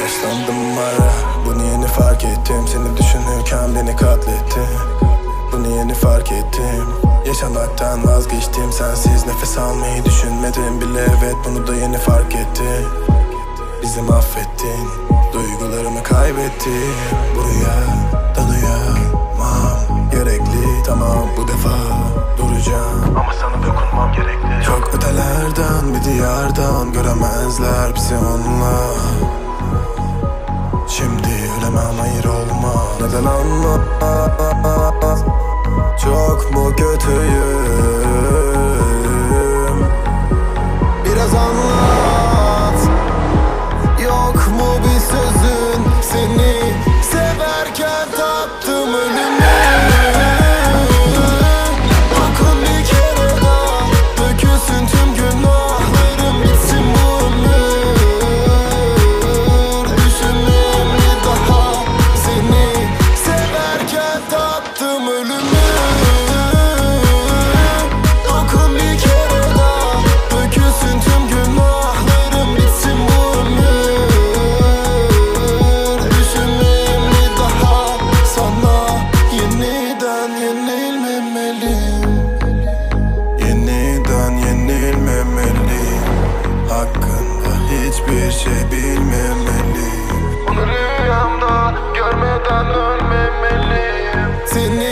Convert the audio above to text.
Yaşlandım ara Bunu yeni fark ettim? Seni düşünürken beni katlettin. Bunu yeni fark ettim? Yaşamaktan vazgeçtim. Sensiz nefes almayı düşünmedim bile. Evet bunu da yeni fark ettim Bizi mahvettin. Duygularımı kaybettim Buraya dalayamam Gerekli tamam bu defa duracağım. Ama sana dokunmam gerekli. Çok ötelerden bir diyardan Göremezler bizi onlar Sevmem hayır olmaz Neden anlamaz Çok mu kötüyüm? ben ölmemeliyim Seni